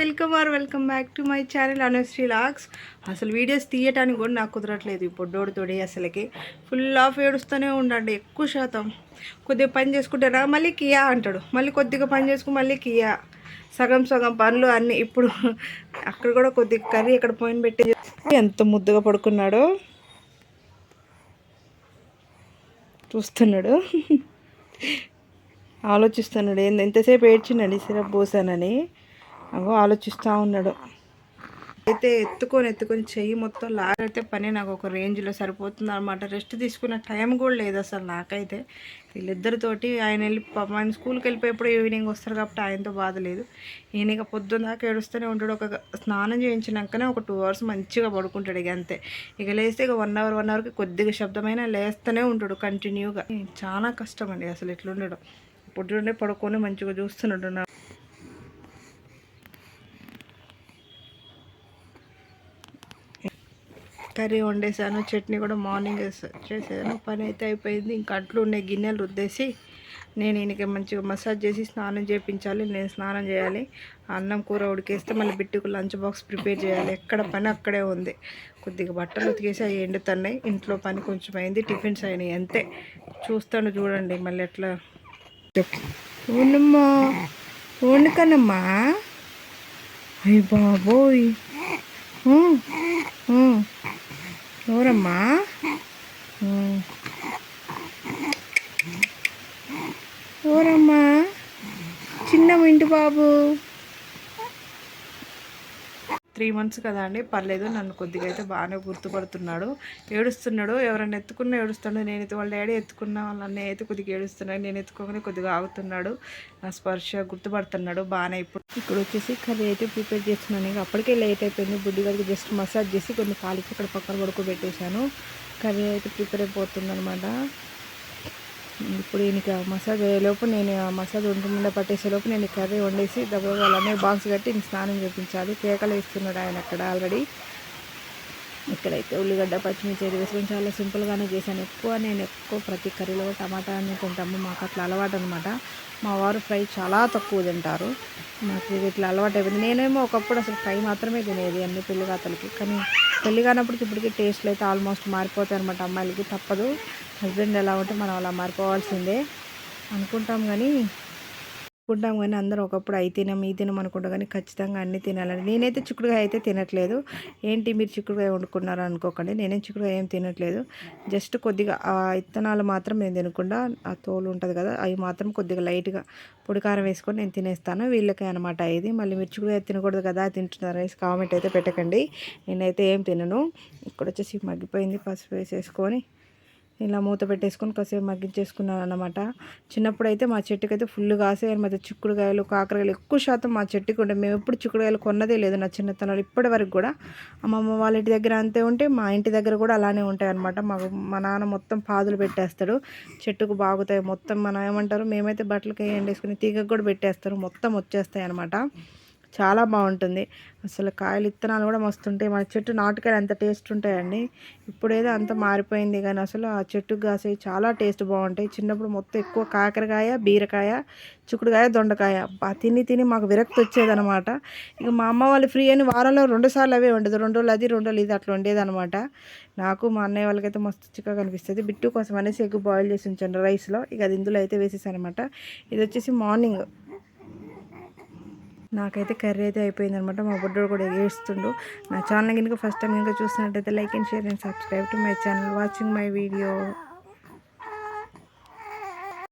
Welcome or welcome back to my channel Anushri lakhs. అసలు videos తీయటానికి కూడా నాకు కుదరట్లేదు ఈ పొడ్డోడితోడి అసలుకి. ఫుల్ ఆఫ్ ఏడుస్తూనే ఉండండి ఎక్కువ శాతం. కొద్దిగా పని చేసుకుంటారా మళ్ళీ కియా అంటాడు. మళ్ళీ కొద్దిగా పని చేసుకుని మళ్ళీ కియా. సగం సగం పనులు అన్నీ ఇప్పుడు అక్కడ కూడా కొద్దిగా కర్రీ ఇక్కడ పోయిన పెట్టి ఎంత ముద్దుగా పడుకున్నాడో. చూస్తున్నాడు. ఆలోచిస్తున్నాడు ఏంది ఎంతసేపు ఏడ్చిండండి సిరప్ పోసానని. అగో ఆలోచిస్తూ ఉన్నాడు. అయితే ఎత్తుకొని ఎత్తుకొని చెయ్యి మొత్తం లాగైతే పని నాకు ఒక రేంజ్లో సరిపోతుంది అనమాట రెస్ట్ తీసుకునే టైం కూడా లేదు అసలు నాకైతే. వీళ్ళిద్దరితోటి ఆయన వెళ్ళి ఆయన స్కూల్కి వెళ్ళిపోయేప్పుడు ఈవినింగ్ వస్తారు కాబట్టి ఆయనతో బాధ లేదు. ఈయన ఇక పొద్దున్న దాకా ఏడుస్తూనే ఉంటాడు. ఒక స్నానం చేయించినాకనే ఒక టూ అవర్స్ మంచిగా పడుకుంటాడు ఇక అంతే. ఇక లేస్తే ఇక వన్ అవర్ వన్ అవర్కి కొద్దిగా శబ్దమైన లేస్తూనే ఉంటాడు కంటిన్యూగా. చాలా కష్టం అండి అసలు ఎట్లుండడు పొద్దున్నే పడుకొని మంచిగా చూస్తున్నాడు కర్రీ వండేసాను చట్నీ కూడా మార్నింగ్ చేసాను. పని అయితే అయిపోయింది. ఇంకా అట్లు ఉన్నాయి గిన్నెలు రుద్దేసి నేను ఈయనకి మంచిగా మసాజ్ చేసి స్నానం చేయించాలి నేను స్నానం చేయాలి. అన్నం కూర ఉడికేస్తే మళ్ళీ బిట్టుకు లంచ్ బాక్స్ ప్రిపేర్ చేయాలి. ఎక్కడ పని అక్కడే ఉంది. కొద్దిగా బట్టలు ఉతికేసి అవి ఎండుతున్నాయి. ఇంట్లో పని కొంచెం అయింది టిఫిన్స్ అయినాయి అంతే. చూస్తాను చూడండి మళ్ళీ ఎట్లా ఉండమ్మా వండుకనమ్మా అయ్యి బాబోయ్. ఎవరమ్మా ఎవరమ్మా చిన్న ఇంటి బాబు. త్రీ మంత్స్ కదా అండి. పర్లేదు నన్ను కొద్దిగా అయితే బాగానే గుర్తుపడుతున్నాడు. ఏడుస్తున్నాడు. ఎవరైనా ఎత్తుకున్నా ఏడుస్తున్నాడు నేనైతే వాళ్ళ డాడీ ఎత్తుకున్నా వాళ్ళ అన్నయ్య అయితే కొద్దిగా ఏడుస్తున్నాడు. నేను ఎత్తుకోగానే కొద్దిగా ఆగుతున్నాడు. నా స్పర్శ గుర్తుపడుతున్నాడు. బాగానే ఇప్పుడు. ఇప్పుడు వచ్చేసి కర్రీ అయితే ప్రిపేర్ చేస్తున్నాను. ఇంకా అప్పటికే లేట్ అయిపోయింది. బుడ్డి గారికి జస్ట్ మసాజ్ చేసి కొన్ని కాలికి ఇక్కడ పక్కన పడుకోబెట్టేశాను. కర్రీ అయితే ప్రిపేర్ అయిపోతుంది అనమాట ఇప్పుడు ఈయనకి మసాజ్ అయ్యేలోపు నేను మసాజ్ ఒంటి పట్టేసే పట్టేసేలోపు నేను కర్రీ వండేసి దగ్గర వాళ్ళనే బాక్స్ కట్టి ఇంక స్నానం చేపించాలి. కేకలు వేస్తున్నాడు ఆయన అక్కడ ఆల్రెడీ. ఇక్కడైతే ఉల్లిగడ్డ పచ్చిమిర్చి అది వేసుకొని చాలా సింపుల్గానే చేశాను. ఎక్కువ నేను ఎక్కువ ప్రతి కర్రీలో టమాటా అని తింటాము. మాకు అట్లా అలవాటు అనమాట మా వారు ఫ్రై చాలా తక్కువ తింటారు. నాకు ఇది ఇట్లా అలవాటు అయిపోయింది. నేనేమో ఒకప్పుడు అసలు ఫ్రై మాత్రమే తినేది అన్ని పిల్లగాతలకి కానీ పెళ్ళి కానప్పటికి ఇప్పటికి టేస్ట్లు అయితే ఆల్మోస్ట్ మారిపోతాయి అనమాట అమ్మాయిలకి తప్పదు. హస్బెండ్ ఎలా ఉంటే మనం అలా మారిపోవాల్సిందే అనుకుంటాం కానీ అనుకుంటాం కానీ అందరం ఒకప్పుడు అవి తినం ఈ తినం అనుకుంటాం కానీ ఖచ్చితంగా అన్నీ తినాలని. నేనైతే చిక్కుడుకాయ అయితే తినట్లేదు. ఏంటి మీరు చిక్కుడుకాయ వండుకున్నారు అనుకోకండి. నేనేం చిక్కుడుకాయ ఏం తినట్లేదు. జస్ట్ కొద్దిగా ఆ ఇత్తనాలు మాత్రం నేను తినకుండా ఆ తోలు ఉంటుంది కదా అవి మాత్రం కొద్దిగా లైట్గా పొడికారం వేసుకొని నేను తినేస్తాను. వీళ్ళకి అనమాట ఇది. మళ్ళీ మీరు చిక్కుడుకాయ తినకూడదు కదా తింటున్నారు అనేసి కామెంట్ అయితే పెట్టకండి. నేనైతే ఏం తినను. ఇక్కడ వచ్చేసి మగ్గిపోయింది పసుపు వేసేసుకొని. ఇలా మూత పెట్టేసుకొని కాసేపు మగ్గించేసుకున్నాను అనమాట చిన్నప్పుడు అయితే మా చెట్టుకి అయితే ఫుల్ కాసేయాలి మధ్య చిక్కుడుకాయలు కాకరకాయలు ఎక్కువ శాతం మా చెట్టుకి ఉండే. మేము ఎప్పుడు చిక్కుడుకాయలు కొన్నదే లేదు నా చిన్నతనంలో. ఇప్పటి వరకు కూడా అమ్మమ్మ వాళ్ళ ఇంటి దగ్గర అంతే ఉంటే మా ఇంటి దగ్గర కూడా అలానే ఉంటాయి అనమాట మాకు మా నాన్న మొత్తం పాదులు పెట్టేస్తాడు. చెట్టుకు బాగుతాయి. మొత్తం మనం ఏమంటారు? మేమైతే బట్టలకి ఎండేసుకుని తీగకు కూడా పెట్టేస్తారు. మొత్తం వచ్చేస్తాయి అనమాట చాలా బాగుంటుంది. అసలు కాయలు ఇత్తనాలు కూడా మస్తు ఉంటాయి మన చెట్టు నాటుకాయలు ఎంత టేస్ట్ ఉంటాయండి. ఇప్పుడేదో అంత మారిపోయింది కానీ అసలు ఆ చెట్టుకు కాసే చాలా టేస్ట్ బాగుంటాయి. చిన్నప్పుడు మొత్తం ఎక్కువ కాకరకాయ బీరకాయ చిక్కుడుకాయ దొండకాయ తిని తిని మాకు విరక్తి వచ్చేదనమాట ఇక మా అమ్మ వాళ్ళు ఫ్రీ అని వారంలో రెండు సార్లు అవే ఉండదు రెండు రోజులు అది రెండు రోజులు ఇది అట్లా ఉండేదన్నమాట నాకు మా అన్నయ్య వాళ్ళకైతే మస్తు చిక్కగా కనిపిస్తుంది. బిట్టు కోసం అనేసి ఎగ్ బాయిల్ చేసి ఉంచండి రైస్లో. ఇక అది ఇందులో అయితే వేసేసాను అనమాట ఇది వచ్చేసి మార్నింగ్ నాకైతే కర్రీ అయితే అయిపోయింది అనమాట మా బుడ్డోడు కూడా ఏడుస్తుండు. నా ఛానల్ కనుక ఫస్ట్ టైం కనుక చూసినట్టయితే like and share and subscribe to my channel watching my video